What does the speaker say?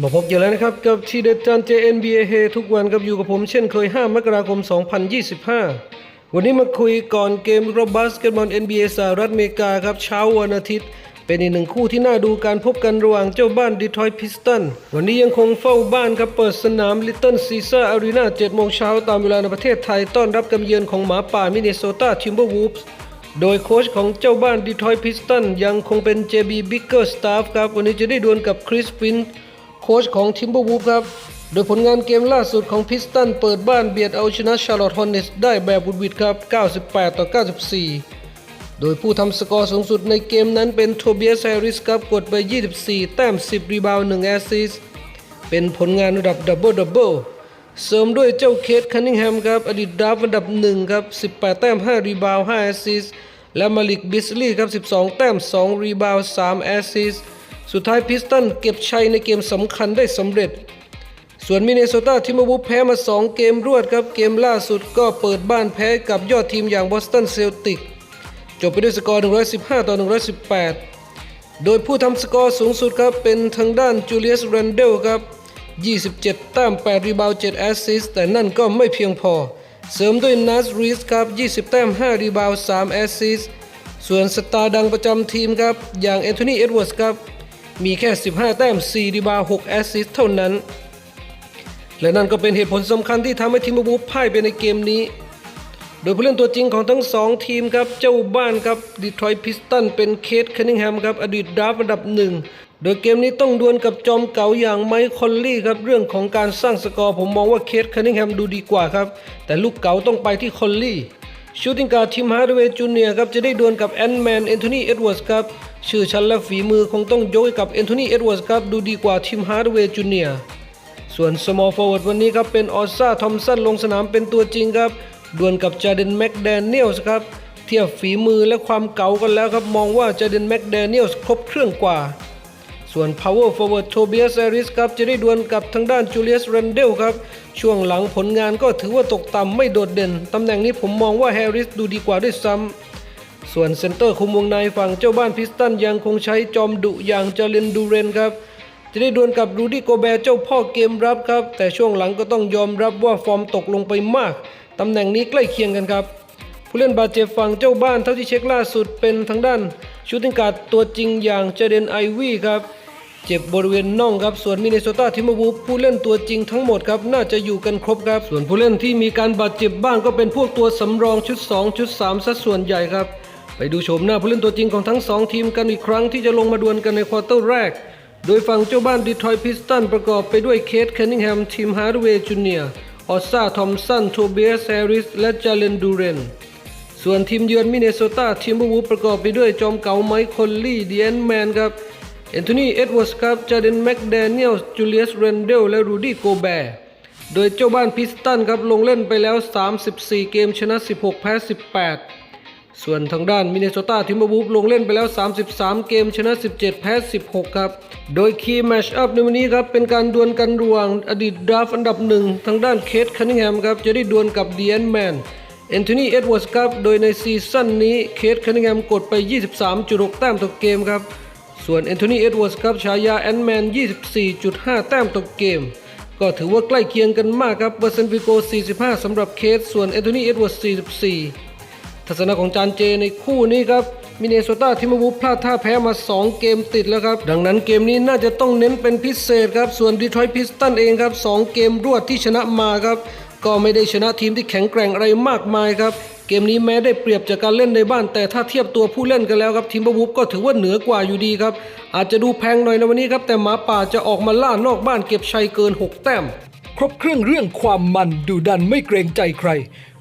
มาพบกันแล้วนะครับกับทีเด็ดจาน JNBA เฮทุกวันกับอยู่กับผมเช่นเคย 5 มกราคม 2025 วันนี้มาคุยก่อนเกมรอบบาสเกตบอล NBA สหรัฐอเมริกาครับเช้าวันอาทิตย์ เป็นอีกหนึ่งคู่ที่น่าดูการพบกันระหว่างเจ้าบ้านดีทรอยต์พิสตัน วันนี้ยังคงเฝ้าบ้านครับเปิดสนาม Little Caesar Arena 7โมงเช้าตามเวลาในประเทศไทยต้อนรับกำเยือนของหมาป่ามินนิโซตาทิมเบอร์วูฟส์โดยโค้ชของเจ้าบ้านดีทรอยต์พิสตันยังคงเป็น JB Bigger Staff ครับวันนี้จะได้ดวลกับคริสฟิน โค้ชของทิมเบอร์วูฟครับ โดยผลงานเกมล่าสุดของพิสตันเปิดบ้านเบียดเอาชนะชาร์ลอตฮอนเนสได้แบบบุดวิดครับ 98 ต่อ 94 โดยผู้ทำสกอร์สูงสุดในเกมนั้นเป็นโทเบียสแฮร์ริสครับกดไป 24 แต้ม 10 รีบาวด์1แอสซิสเป็นผลงานระดับดับเบิลดับเบิลเสริมด้วยเจ้าเคทคันนิงแฮมครับ อดีตดาฟอันดับหนึ่งครับ 18 แต้ม 5 รีบาวด์5แอสซิสและมาลิกบิสลีย์ครับ 12 แต้ม 2 รีบาวด์3แอสซิสต์ สุดท้ายพิสตันเก็บชัยในเกมสำคัญได้สำเร็จ ส่วนมินนิโซตาทิมบอร์วูแพ้มา 2 เกมรวดครับ เกมล่าสุดก็เปิดบ้านแพ้กับยอดทีมอย่างบอสตันเซลติก จบไปด้วยสกอร์ 115 ต่อ 118 โดยผู้ทำสกอร์สูงสุดครับเป็นทางด้านจูเลียสแรนเดลครับ 27 แต้ม 8 รีบาวด์ 7 แอสซิสต์แต่นั่นก็ไม่เพียงพอ เสริมด้วยนัสรีสครับ 20 แต้ม 5 รีบาวด์ 3 แอสซิสต์ส่วนสตาร์ดังประจำทีมครับ อย่างแอนโทนี เอ็ดเวิร์ดส์ครับ มีแค่ 15 แต้ม4รีบา 6 แอสซิสต์เท่านั้น และนั่นก็เป็นเหตุผลสำคัญที่ทำให้ทีมบูฟพ่ายไปในเกมนี้ โดยผู้เล่นตัวจริงของทั้งสองทีมครับ เจ้าบ้านครับดีทรอยต์พิสตันเป็นเคทคันนิงแฮมครับ อดีตดราฟอันดับหนึ่งโดยเกมนี้ต้องดวลกับจอมเก่าอย่างไมค์คอลลี่ครับ เรื่องของการสร้างสกอร์ผมมองว่าเคทคันนิงแฮมดูดีกว่าครับ แต่ลูกเก่าต้องไปที่คอลลี่ชูติงการทีมฮาร์ดเวย์จูเนียร์ครับจะได้ดวลกับแอนด์แมนเอนโทนีเอ็ดเวิร์ดครับ ชื่อชั้นและฝีมือคงต้องยกให้กับเอนโทนีเอ็ดเวิร์ดครับดูดีกว่าทีมฮาร์ดเวย์จูเนียร์ส่วน small forward วันนี้ครับเป็นออสซาทอมสันลงสนามเป็นตัวจริงครับดวลกับจาเดนแม็กแดเนียลส์ครับเทียบฝีมือและความเก่ากันแล้วครับมองว่าจาเดนแม็กแดเนียลส์ครบเครื่องกว่า ส่วน power forward โทเบียสแอริสครับจะได้ดวลกับทางด้านจูเลียสแรนเดลครับช่วงหลังผลงานก็ถือว่าตกต่ำไม่โดดเด่นตำแหน่งนี้ผมมองว่าแฮร์ริสดูดีกว่าด้วยซ้ำ ส่วนเซนเตอร์คุมวงในฝั่งเจ้าบ้านพิสตันยังคงใช้จอมดุอย่างเจเลนดูเรนครับจะได้ดวลกับรูดี้โกแบร์เจ้าพ่อเกมรับครับ แต่ช่วงหลังก็ต้องยอมรับว่าฟอร์มตกลงไปมาก ตำแหน่งนี้ใกล้เคียงกันครับ ผู้เล่นบาดเจ็บฝั่งเจ้าบ้านเท่าที่เช็คล่าสุดเป็นทางด้าน ชูติงการ์ดตัวจริงอย่างเจเดนไอวี่ครับ เจ็บบริเวณน่องครับส่วนมินนิโซตาทิมอวูฟผู้เล่นตัวจริงทั้งหมดครับ น่าจะอยู่กันครบครับ ส่วนผู้เล่นที่มีการบาดเจ็บบ้างก็เป็นพวกตัวสำรองชุด 2 ชุด3ซะส่วนใหญ่ครับ ไปดูโฉมหน้าผู้เล่นตัวจริงของทั้งสองทีมกันอีกครั้งที่จะลงมาดวลกันในควอเตอร์แรก โดยฝั่งเจ้าบ้านดีทรอยต์พิสตันประกอบไปด้วยเคทแคนนิงแฮมทีมฮาร์ดเวย์จูเนียร์ออสซาทอมสันโทเบียสแฮร์ริสและจาเลนดูเรนส่วนทีมเยือนมิเนโซตาทีมบูวูประกอบไปด้วยจอมเก่าไมค์คอลลี่เดีแอนแมนครับแอนโทนีเอ็ดเวิร์สครับจาเดนแม็กแดเนียลจูเลียสเรนเดลและรูดี้โกแบร์โดยเจ้าบ้านพิสตันครับลงเล่นไปแล้ว 34 เกมชนะ 16 แพ้ 18 ส่วนทางด้านมินเนโซตาทิมเบอร์วูฟลงเล่นไปแล้ว 33 เกมชนะ 17 แพ้ 16 ครับ โดยคีย์แมชอัพในวันนี้ครับ เป็นการดวลกันระหว่างอดีตดราฟต์อันดับหนึ่งทางด้านเคทคันนิงแฮมครับ จะได้ดวลกับดีแอนแมนแอนโทนีเอ็ดเวิร์สครับ โดยในซีซั่นนี้เคทคันนิงแฮมกดไป 23.6 แต้มต่อเกมครับ ส่วนแอนโทนีเอ็ดเวิร์สครับฉายาแอนแมน 24.5 แต้มต่อเกมก็ถือว่าใกล้เคียงกันมากครับเปอร์เซนต์ฟิโก 45 สำหรับเคส ส่วนแอนโทนีเอ็ดเวิร์ส44 ทัศนะของจานเจในคู่นี้ครับมินเนโซตาทิมบูพลาดท่าแพ้มา 2 เกมติดแล้วครับ ดังนั้นเกมนี้น่าจะต้องเน้นเป็นพิเศษครับ ส่วนดีทรอยต์พิสตันเองครับ 2 เกมรวดที่ชนะมาครับ ก็ไม่ได้ชนะทีมที่แข็งแกร่งอะไรมากมายครับ เกมนี้แม้ได้เปรียบจากการเล่นในบ้าน แต่ถ้าเทียบตัวผู้เล่นกันแล้วครับทีมบูฟก็ถือว่าเหนือกว่าอยู่ดีครับ อาจจะดูแพงหน่อยในวันนี้ครับแต่หมาป่าจะออกมาล่านอกบ้านเก็บชัยเกิน 6 แต้ม ครบเครื่องเรื่องความมันดูดันไม่เกรงใจใคร